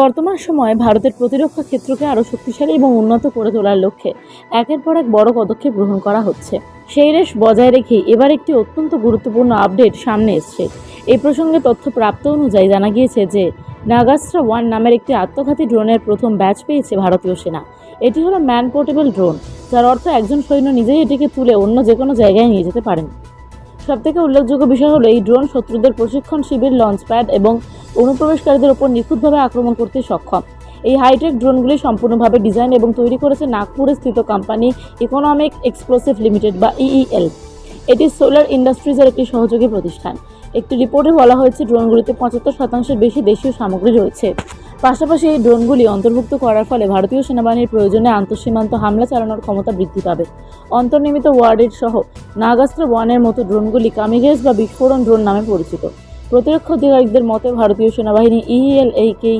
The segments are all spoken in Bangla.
বর্তমান সময়ে ভারতের প্রতিরক্ষা ক্ষেত্রকে আরও শক্তিশালী এবং উন্নত করে তোলার লক্ষ্যে একের পর এক বড় পদক্ষেপ গ্রহণ করা হচ্ছে। সেই রেশ বজায় রেখেই এবার একটি অত্যন্ত গুরুত্বপূর্ণ আপডেট সামনে এসছে। এই প্রসঙ্গে তথ্য প্রাপ্ত অনুযায়ী জানা গিয়েছে যে, নাগাস্ত্রা ওয়ান নামের একটি আত্মঘাতী ড্রোনের প্রথম ব্যাচ পেয়েছে ভারতীয় সেনা। এটি হলো ম্যান পোর্টেবল ড্রোন, যার অর্থ একজন সৈন্য নিজেই এটিকে তুলে অন্য যে কোনো জায়গায় নিয়ে যেতে পারেন। সবথেকে উল্লেখযোগ্য বিষয় হলো, এই ড্রোন শত্রুদের প্রশিক্ষণ শিবির, লঞ্চ প্যাড এবং অনুপ্রবেশকারীদের ওপর নিখুঁতভাবে আক্রমণ করতে সক্ষম। এই হাইটেক ড্রোনগুলি সম্পূর্ণভাবে ডিজাইন এবং তৈরি করেছে নাগপুরে স্থিত কোম্পানি ইকোনমিক এক্সপ্লোসিভ লিমিটেড বা ইইএল এটি সোলার ইন্ডাস্ট্রিজের একটি সহযোগী প্রতিষ্ঠান। একটি রিপোর্টে বলা হয়েছে, ড্রোনগুলিতে পঁচাত্তর শতাংশের বেশি দেশীয় সামগ্রী রয়েছে। পাশাপাশি এই ড্রোনগুলি অন্তর্ভুক্ত করার ফলে ভারতীয় সেনাবাহিনীর প্রয়োজনে আন্তঃসীমান্ত হামলা চালানোর ক্ষমতা বৃদ্ধি পাবে। অন্তর্নির্মিত ওয়ার্ডের সহ নাগাস্ত্র ওয়ানের মতো ড্রোনগুলি কামিগেজ বা বিস্ফোরণ ড্রোন নামে পরিচিত। প্রতিরক্ষা অধিকারিকদের মতে ভারতীয় সেনাবাহিনী ইএল এইকেই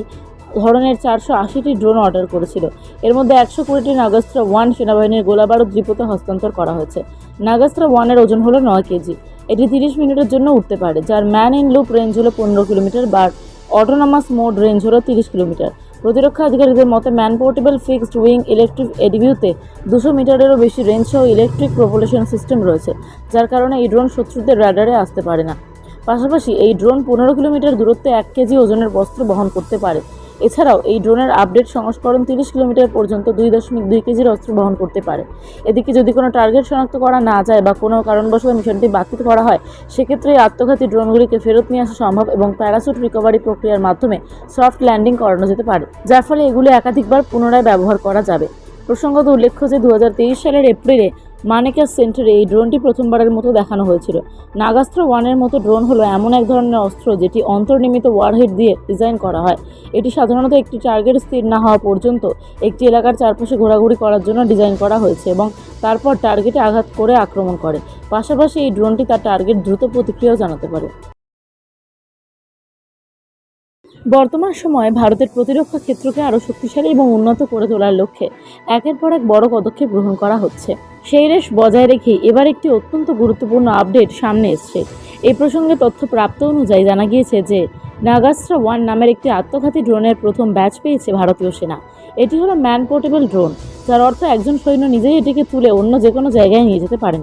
ধরনের চারশো আশিটি ড্রোন অর্ডার করেছিল। এর মধ্যে একশো কুড়িটি নাগাস্ত্র ওয়ান সেনাবাহিনীর গোলাবারুদ ডিপোতে হস্তান্তর করা হয়েছে। নাগাস্ত্র ওয়ানের ওজন হলো নয় কেজি। এটি তিরিশ মিনিটের জন্য উঠতে পারে, যার ম্যান ইন লুপ রেঞ্জ হলো পনেরো কিলোমিটার বা অটোনমাস মোড রেঞ্জ হলো তিরিশ কিলোমিটার। প্রতিরক্ষা আধিকারিকদের মতে man portable fixed wing electric এডিভিউতে দুশো মিটারেরও বেশি রেঞ্জ সহ ইলেকট্রিক প্রপোলেশন সিস্টেম রয়েছে, যার কারণে এই ড্রোন শত্রুদের রাডারে আসতে পারে না। পাশাপাশি এই ড্রোন পনেরো কিলোমিটার দূরত্বে এক কেজি ওজনের বস্ত্র বহন করতে পারে। এছাড়াও এই ড্রোনের আপডেট সংস্করণ তিরিশ কিলোমিটার পর্যন্ত দুই দশমিক দুই কেজির অস্ত্র বহন করতে পারে। এদিকে যদি কোনো টার্গেট শনাক্ত করা না যায় বা কোনো কারণবশত মিশনটি বাতিল করা হয়, সেক্ষেত্রে এই আত্মঘাতী ড্রোনগুলিকে ফেরত নিয়ে আসা সম্ভব এবং প্যারাসুট রিকভারি প্রক্রিয়ার মাধ্যমে সফট ল্যান্ডিং করানো যেতে পারে, যার ফলে এগুলি একাধিকবার পুনরায় ব্যবহার করা যাবে। প্রসঙ্গত উল্লেখ্য যে দু হাজার তেইশ সালের এপ্রিলে মানেকাস সেন্টারে এই ড্রোনটি প্রথমবারের মতো দেখানো হয়েছিল। নাগাস্ত্র ওয়ানের মতো ড্রোন হলো এমন এক ধরনের অস্ত্র যেটি অন্তর্নির্মিত ওয়ারহেড দিয়ে ডিজাইন করা হয়। এটি সাধারণত একটি টার্গেট স্থির না হওয়া পর্যন্ত একটি এলাকার চারপাশে ঘোরাঘুরি করার জন্য ডিজাইন করা হয়েছে এবং তারপর টার্গেটে আঘাত করে আক্রমণ করে। পাশাপাশি এই ড্রোনটি তার টার্গেট দ্রুত প্রতিক্রিয়াও জানাতে পারে। বর্তমান সময়ে ভারতের প্রতিরক্ষা ক্ষেত্রকে আরও শক্তিশালী এবং উন্নত করে তোলার লক্ষ্যে একের পর এক বড় পদক্ষেপ গ্রহণ করা হচ্ছে। সেই রেশ বজায় রেখে এবার একটি অত্যন্ত গুরুত্বপূর্ণ আপডেট সামনে এসছে। এই প্রসঙ্গে তথ্য প্রাপ্ত অনুযায়ী জানা গিয়েছে যে, নাগাস্ত্রা ওয়ান নামের একটি আত্মঘাতী ড্রোনের প্রথম ব্যাচ পেয়েছে ভারতীয় সেনা। এটি হলো ম্যান পোর্টেবল ড্রোন, যার অর্থ একজন সৈন্য নিজেই এটিকে তুলে অন্য যে কোনো জায়গায় নিয়ে যেতে পারেন।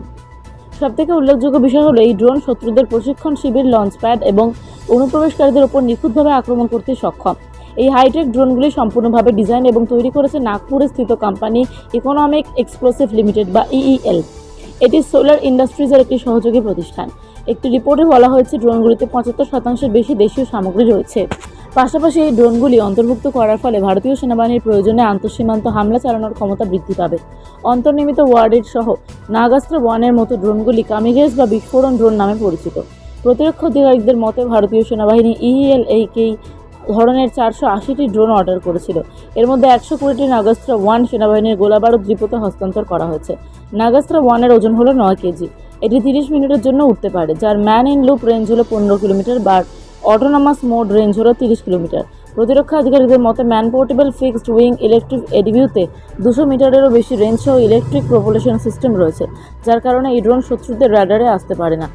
সবথেকে উল্লেখযোগ্য বিষয় হলো, এই ড্রোন শত্রুদের প্রশিক্ষণ শিবির, লঞ্চ প্যাড এবং অনুপ্রবেশকারীদের ওপর নিখুঁতভাবে আক্রমণ করতে সক্ষম। এই হাইটেক ড্রোনগুলি সম্পূর্ণভাবে ডিজাইন এবং তৈরি করেছে নাগপুরে স্থিত কোম্পানি ইকোনমিক এক্সপ্লোসিভ লিমিটেড বা ইইএল। এটি সোলার ইন্ডাস্ট্রিজের একটি সহযোগী প্রতিষ্ঠান। একটি রিপোর্টে বলা হয়েছে, ড্রোনগুলিতে পঁচাত্তর শতাংশের বেশি দেশীয় সামগ্রী রয়েছে। পাশাপাশি এই ড্রোনগুলি অন্তর্ভুক্ত করার ফলে ভারতীয় সেনাবাহিনীর প্রয়োজনে আন্তঃসীমান্ত হামলা চালানোর ক্ষমতা বৃদ্ধি পাবে। অন্তর্নির্মিত ওয়ার্ডের সহ নাগাস্ত্র ওয়ানের মতো ড্রোনগুলি কামিগেজ বা বিস্ফোরণ ড্রোন নামে পরিচিত। প্রতিরক্ষা অধিকারিকদের মতে ভারতীয় সেনাবাহিনী ইএল এইকেই ধরনের চারশো আশিটি ড্রোন অর্ডার করেছিল। এর মধ্যে একশো কুড়িটি নাগাস্ত্র, ওয়ান সেনাবাহিনীর গোলাবারুদ ডিপোতে হস্তান্তর করা হয়েছে। নাগাস্ত্র ওয়ানের ওজন হলো নয় কেজি। এটি তিরিশ মিনিটের জন্য উঠতে পারে, যার ম্যান ইন লুপ রেঞ্জ হলো পনেরো কিলোমিটার বা অটোনমাস মোড রেঞ্জ হলো তিরিশ কিলোমিটার। প্রতিরক্ষা আধিকারিকদের মতে man portable fixed wing electric এডিভিউতে দুশো মিটারেরও বেশি রেঞ্জ সহ ইলেকট্রিক প্রপোলেশন সিস্টেম রয়েছে, যার কারণে এই ড্রোন শত্রুদের র্যাডারে আসতে পারে না।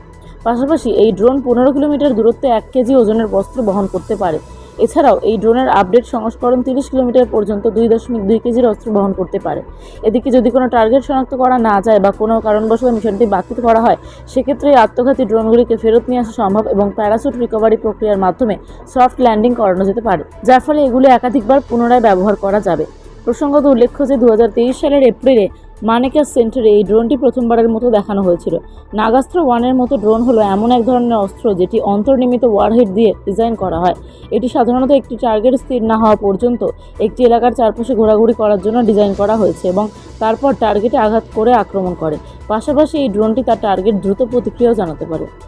পাশাপাশি এই ড্রোন পনেরো কিলোমিটার দূরত্বে এক কেজি ওজনের বস্ত্র বহন করতে পারে। এছাড়াও এই ড্রোনের আপডেট সংস্করণ তিরিশ কিলোমিটার পর্যন্ত দুই দশমিক দুই কেজির অস্ত্র বহন করতে পারে। এদিকে যদি কোনো টার্গেট শনাক্ত করা না যায় বা কোনো কারণবশত মিশনটি বাতিল করা হয়, সেক্ষেত্রে এই আত্মঘাতী ড্রোনগুলিকে ফেরত নিয়ে আসা সম্ভব এবং প্যারাসুট রিকভারি প্রক্রিয়ার মাধ্যমে সফট ল্যান্ডিং করানো যেতে পারে, যার ফলে এগুলি একাধিকবার পুনরায় ব্যবহার করা যাবে। প্রসঙ্গত উল্লেখ্য যে দু হাজার তেইশ সালের এপ্রিলে মানেকাস সেন্টারে এই ড্রোনটি প্রথমবারের মতো দেখানো হয়েছিল। নাগাস্ত্র ওয়ানের মতো ড্রোন হলো এমন এক ধরনের অস্ত্র যেটি অন্তর্নির্মিত ওয়ারহেড দিয়ে ডিজাইন করা হয়। এটি সাধারণত একটি টার্গেট স্থির না হওয়া পর্যন্ত একটি এলাকার চারপাশে ঘোরাঘুরি করার জন্য ডিজাইন করা হয়েছে এবং তারপর টার্গেটে আঘাত করে আক্রমণ করে। পাশাপাশি এই ড্রোনটি তার টার্গেট দ্রুত প্রতিক্রিয়াও জানাতে পারে।